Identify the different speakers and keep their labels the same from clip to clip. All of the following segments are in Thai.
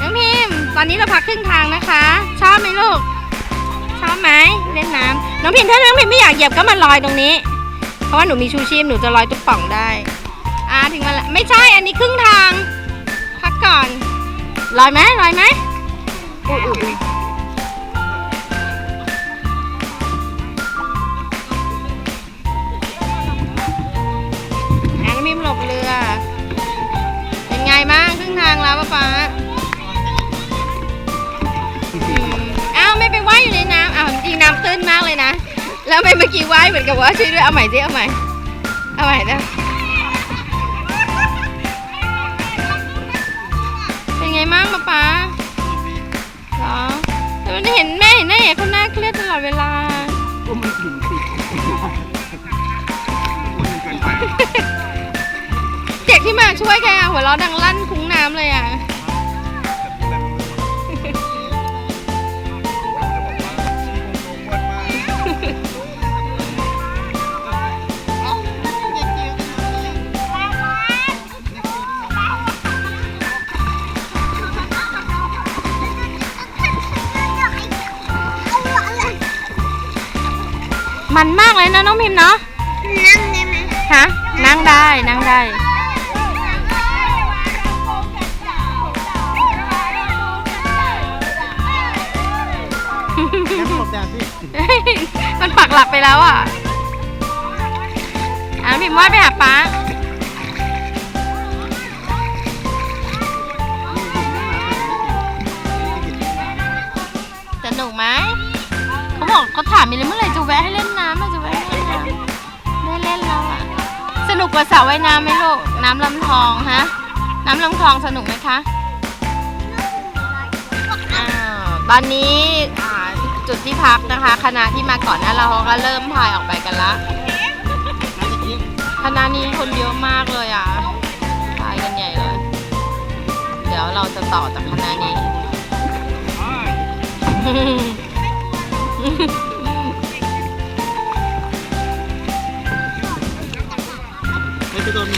Speaker 1: น้องพิมพ์ตอนนี้เราพักครึ่งทางนะคะ ชอบไหมลูก ชอบไหมเล่นน้ำน้องพิมพ์ถ้าน้องพิมพ์ไม่อยากเหยียบก็มาลอยตรงนี้ เพราะว่าหนูมีชูชีพหนูจะลอยตุ๊กป่องได้ อ่าถึงมาละไม่ใช่อันนี้ครึ่งทาง พักก่อนลอยไหมลอยไหมอุ้ยอุ้ยน้องพิมพ์หลบเรือ เป็นไงบ้างครึ่งทางแล้วป้าป๊า แล้วทำไม่เมื่อกี้ว่ายเหมือนกับว่าช่วยด้วยเอาใหม่สิเอาใหม่เอาใหม่นะเป็นไงบ้างป้าป๊าเหรอแต่มันเห็นแม่เห็นแม่เห็นเขาหน้าเครียดตลอดเวลา
Speaker 2: ก็มันถึงติดมันเกินไป
Speaker 1: เด็กที่มาช่วยแกอะหัวเราะดังลั่นคุ้งน้ำเลยอะ มันมากเลยนะน้องพิมพ์เนาะ
Speaker 3: นั่งได้ไหม
Speaker 1: ฮะนั่งได้นั่งได้
Speaker 2: งั้นหลบแดดสิ
Speaker 1: มันปักหลักไปแล้วอะอะพิมพ์ว่าไปหาป้าสนุกไหมเขาบอกเขาถามมีเลยเมื่อไหร่ ว่าสระว่ายน้ำไหมลูก น้ำลำทองฮะ น้ำลำทองสนุกไหมคะ อ้าวตอนนี้อ่าจุดที่พักนะคะ คณะที่มาก่อนหน้าเราเขาก็เริ่มพายออกไปกันละ คณะนี้คนเยอะมากเลยอะพายกันใหญ่เลย เดี๋ยวเราจะต่อจากคณะนี้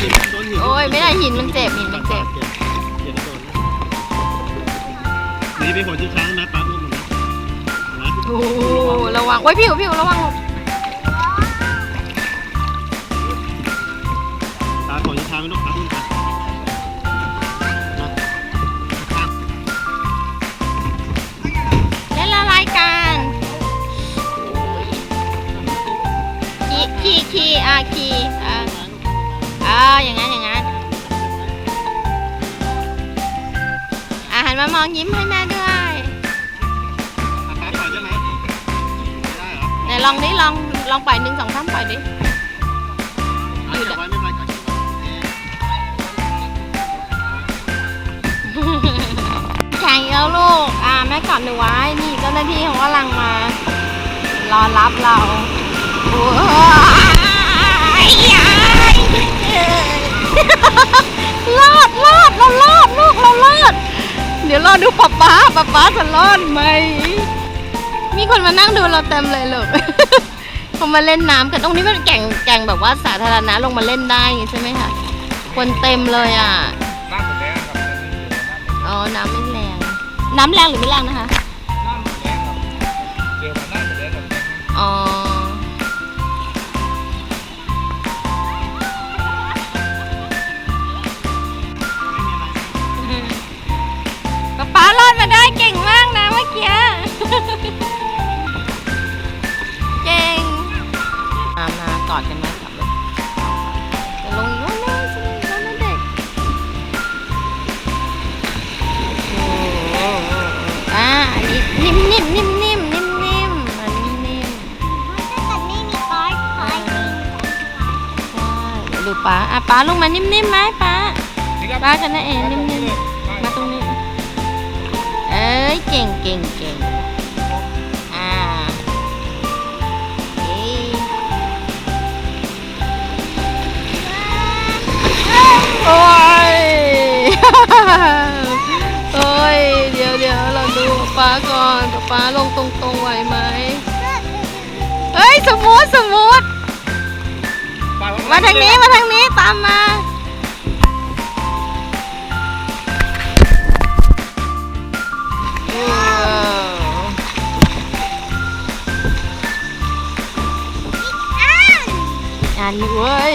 Speaker 2: หินโดนหิน
Speaker 1: โอ้ยไม่ได้หินมันเจ็บหินมันเจ็บ
Speaker 2: อย่าไปโดนนี่เป็นหัวชิงช้างนะปั๊บนี่มันะนะ
Speaker 1: โอ้โหระวังโอ้ยผิวผิวระวัง
Speaker 2: ตาหัวชิงช้างไม่ต้องปั๊บนี่ค่ะนะ
Speaker 1: เล่นละลายกันขี่ขี่ขี่อะขี่อะ อ่าอย่างนั้นอย่างนั้นอาหันมามองยิ้มให้แม่ด้วย
Speaker 2: ขาปล่อยได้ไหมไม่ได้เหรอ
Speaker 1: ไหนลองดิลองลองปล่อยหนึ่งสองสามปล่อยดิ
Speaker 2: อะจับไว้ไม่เป็นไรก่อน
Speaker 1: แข่งอีกแล้วลูกอ่าแม่กอดหนูไว้นี่เจ้าหน้าที่เขากำลังมารอรับเรา ป๊าป๊าป๊าป๊าจะรอดไหม มีคนมานั่งดูเราเต็มเลยลูกเขามาเล่นน้ำกันตรงนี้เป็นแก่งแก่งแบบว่าสาธารณะลงมาเล่นได้อย่างงี้ใช่ไหมคะ คนเต็มเลยอะ
Speaker 4: น้ำหมดแรงครับ
Speaker 1: อ๋อ น้ำไม่แรง น้ำแรงหรือไม่แรงนะคะ
Speaker 4: ดี๋ยวดู
Speaker 1: ป้าอะป้าลงมานิ่มๆไหมป้าป้ากันนะเองนิ่มๆ มาตรงนี้ เอ้ยเก่งเก่งเก่งอ่าเอ้ยโอ้ยโอ้ยเดี๋ยวเดี๋ยวเราดูป้าก่อนป้าลงตรงๆไหวไหมเฮ้ยสมูทสมูท ตามมาอันเว้ย